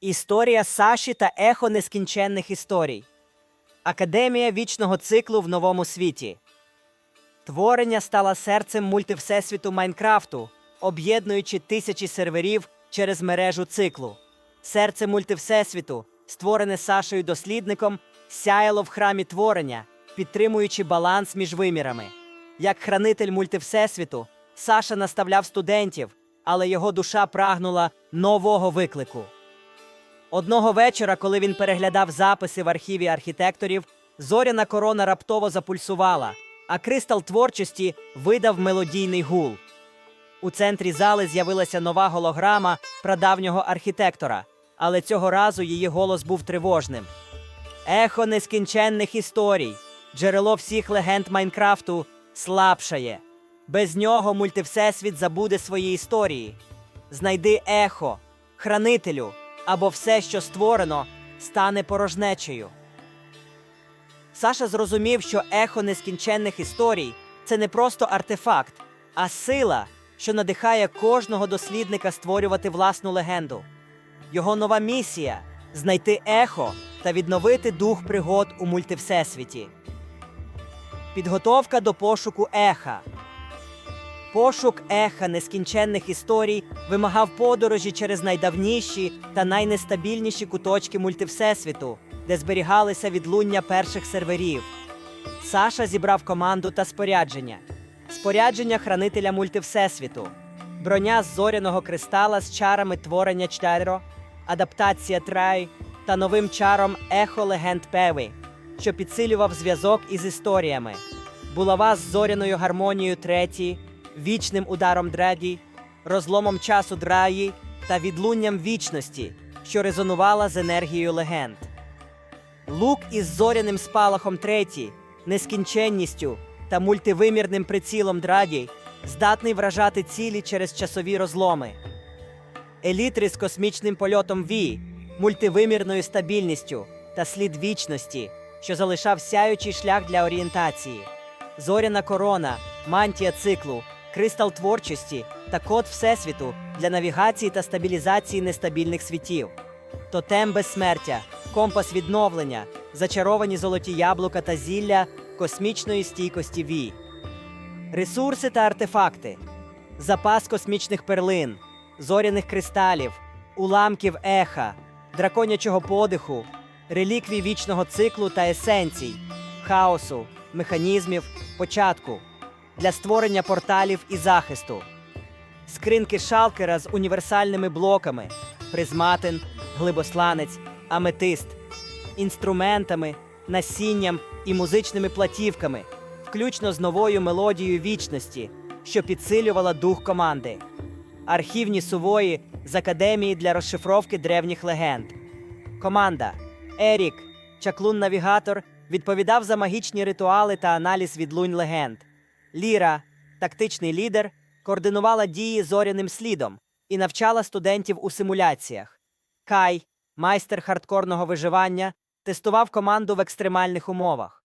Історія Саші та ехо нескінченних історій. Академія вічного циклу в новому світі. Творення стало серцем мультивсесвіту Майнкрафту, об'єднуючи тисячі серверів через мережу циклу. Серце мультивсесвіту, створене Сашею дослідником, сяяло в храмі творення, підтримуючи баланс між вимірами. Як хранитель мультивсесвіту, Саша наставляв студентів, але його душа прагнула нового виклику. Одного вечора, коли він переглядав записи в архіві архітекторів, зоряна корона раптово запульсувала, а кристал творчості видав мелодійний гул. У центрі зали з'явилася нова голограма прадавнього архітектора, але цього разу її голос був тривожним. Ехо нескінченних історій, джерело всіх легенд Майнкрафту слабшає. Без нього мультивсесвіт забуде свої історії. Знайди ехо, хранителю, або все, що створено, стане порожнечею. Саша зрозумів, що ехо нескінченних історій це не просто артефакт, а сила, що надихає кожного дослідника створювати власну легенду. Його нова місія знайти ехо та відновити дух пригод у мультивсесвіті. Підготовка до пошуку еха. Пошук еха нескінченних історій вимагав подорожі через найдавніші та найнестабільніші куточки мультивсесвіту, де зберігалися відлуння перших серверів. Саша зібрав команду та спорядження. Спорядження хранителя мультивсесвіту, броня з зоряного кристала з чарами творення Чтайро, адаптація Трай та новим чаром Ехо Легенд Певи, що підсилював зв'язок із історіями, булава з зоряною гармонією треті, вічним ударом Дреді, розломом часу Драї та відлунням вічності, що резонувала з енергією легенд. Лук із зоряним спалахом треті, нескінченністю та мультивимірним прицілом Драді здатний вражати цілі через часові розломи. Елітри з космічним польотом Ві, мультивимірною стабільністю та слід вічності, що залишав сяючий шлях для орієнтації. Зоряна корона, мантія циклу, кристал творчості та код Всесвіту для навігації та стабілізації нестабільних світів. Тотем безсмертя, компас відновлення, зачаровані золоті яблука та зілля космічної стійкості Ві. Ресурси та артефакти, запас космічних перлин, зоряних кристалів, уламків еха, драконячого подиху, реліквій вічного циклу та есенцій, хаосу, механізмів, початку для створення порталів і захисту, скринки шалкера з універсальними блоками, призматин, глибосланець, аметист, інструментами, насінням і музичними платівками, включно з новою мелодією вічності, що підсилювала дух команди, архівні сувої з академії для розшифровки древніх легенд. Команда. Ерік, чаклун-навігатор, відповідав за магічні ритуали та аналіз відлунь легенд. Ліра, тактичний лідер, координувала дії зоряним слідом і навчала студентів у симуляціях. Кай, майстер хардкорного виживання, тестував команду в екстремальних умовах.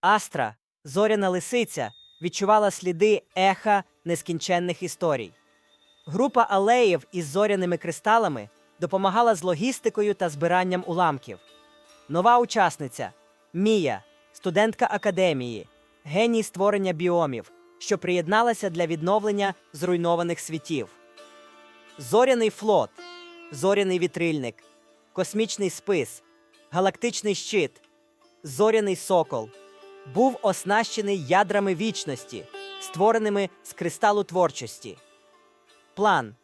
Астра, зоряна лисиця, відчувала сліди еха нескінченних історій. Група алеїв із зоряними кристалами допомагала з логістикою та збиранням уламків. Нова учасниця Мія, студентка академії, геній створення біомів, що приєдналася для відновлення зруйнованих світів. Зоряний флот, зоряний вітрильник, космічний спис, галактичний щит, зоряний сокол був оснащений ядрами вічності, створеними з кристалу творчості. План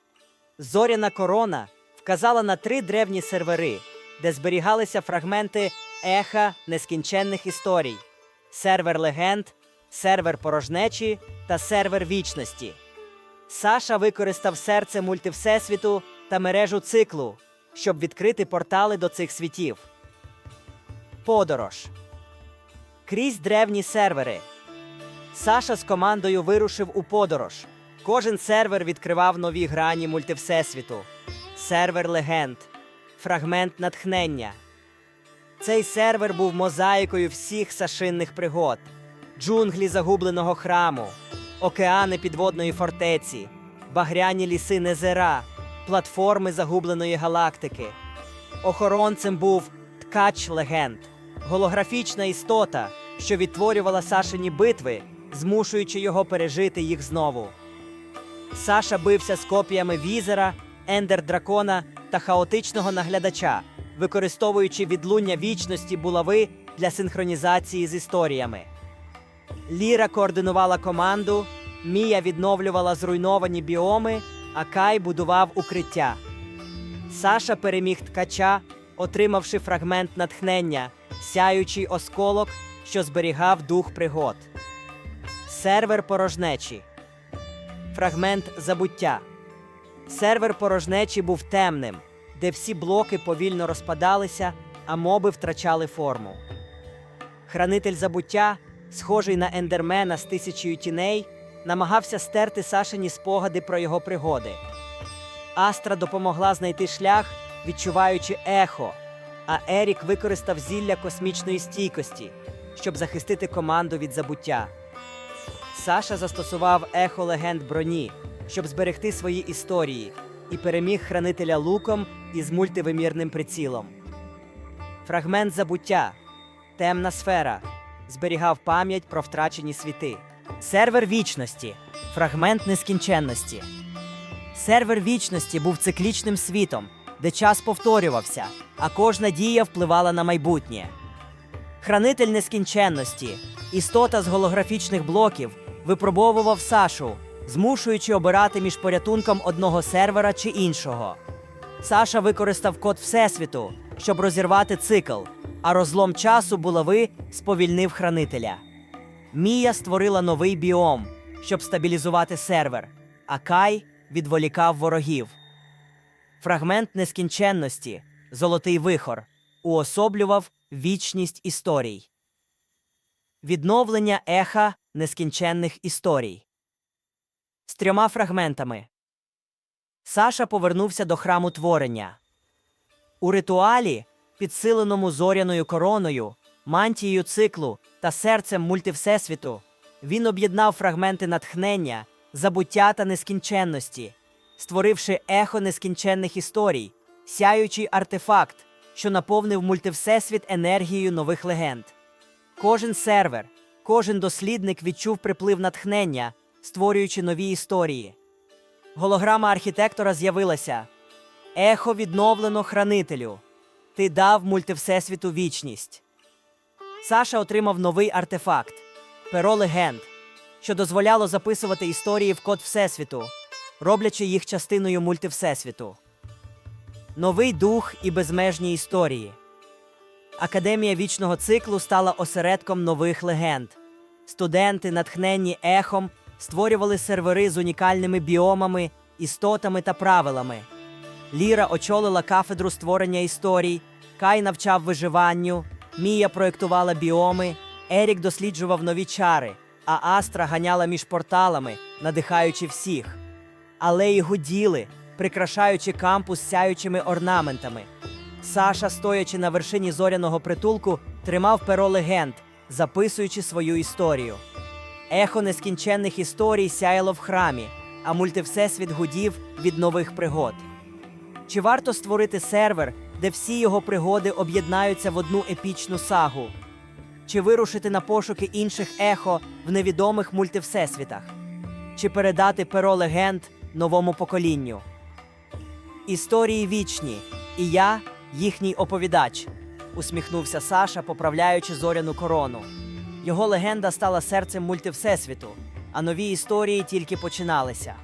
Зоряна корона вказала на три древні сервери, де зберігалися фрагменти еха нескінченних історій: сервер легенд, сервер порожнечі та сервер вічності. Саша використав серце мультивсесвіту та мережу циклу, щоб відкрити портали до цих світів. Подорож крізь древні сервери. Саша з командою вирушив у подорож. Кожен сервер відкривав нові грані мультивсесвіту. Сервер легенд, фрагмент натхнення. Цей сервер був мозаїкою всіх сашинних пригод, джунглі загубленого храму, океани підводної фортеці, багряні ліси Незера, платформи загубленої галактики. Охоронцем був ткач легенд, голографічна істота, що відтворювала Сашині битви, змушуючи його пережити їх знову. Саша бився з копіями візера, ендер дракона та хаотичного наглядача, використовуючи відлуння вічності булави для синхронізації з історіями. Ліра координувала команду, Мія відновлювала зруйновані біоми, а Кай будував укриття. Саша переміг ткача, отримавши фрагмент натхнення, сяючий осколок, що зберігав дух пригод. Сервер порожнечі. Фрагмент забуття. Сервер порожнечі був темним, де всі блоки повільно розпадалися, а моби втрачали форму. Хранитель забуття, схожий на ендермена з тисячею тіней, намагався стерти Сашині спогади про його пригоди. Астра допомогла знайти шлях, відчуваючи ехо, а Ерік використав зілля космічної стійкості, щоб захистити команду від забуття. Саша застосував ехо легенд броні, щоб зберегти свої історії, і переміг хранителя луком із мультивимірним прицілом. Фрагмент забуття, темна сфера, зберігав пам'ять про втрачені світи. Сервер вічності, фрагмент нескінченності. Сервер вічності був циклічним світом, де час повторювався, а кожна дія впливала на майбутнє. Хранитель нескінченності, істота з голографічних блоків, випробовував Сашу, змушуючи обирати між порятунком одного сервера чи іншого. Саша використав код Всесвіту, щоб розірвати цикл, а розлом часу булави сповільнив хранителя. Мія створила новий біом, щоб стабілізувати сервер, а Кай відволікав ворогів. Фрагмент нескінченності, золотий вихор, уособлював вічність історій. Відновлення еха нескінченних історій. З трьома фрагментами. Саша повернувся до храму творення. У ритуалі, підсиленому зоряною короною, мантією циклу та серцем мультивсесвіту, він об'єднав фрагменти натхнення, забуття та нескінченності, створивши ехо нескінченних історій, сяючий артефакт, що наповнив мультивсесвіт енергією нових легенд. Кожен сервер, кожен дослідник відчув приплив натхнення, створюючи нові історії. Голограма архітектора з'явилася. Ехо відновлено хранителю. Ти дав мультивсесвіту вічність. Саша отримав новий артефакт перо легенд, що дозволяло записувати історії в код Всесвіту, роблячи їх частиною мультивсесвіту. Новий дух і безмежні історії. Академія вічного циклу стала осередком нових легенд. Студенти, натхненні ехом, створювали сервери з унікальними біомами, істотами та правилами. Ліра очолила кафедру створення історій, Кай навчав виживанню, Мія проєктувала біоми, Ерік досліджував нові чари, а Астра ганяла між порталами, надихаючи всіх. Алеї гуділи, прикрашаючи кампус сяючими орнаментами. Саша, стоячи на вершині зоряного притулку, тримав перо легенд, записуючи свою історію. Ехо нескінченних історій сяяло в храмі, а мультивсесвіт гудів від нових пригод. Чи варто створити сервер, де всі його пригоди об'єднаються в одну епічну сагу? Чи вирушити на пошуки інших ехо в невідомих мультивсесвітах? Чи передати перо легенд новому поколінню? Історії вічні, і я їхній оповідач, усміхнувся Саша, поправляючи зоряну корону. Його легенда стала серцем мультивсесвіту, а нові історії тільки починалися.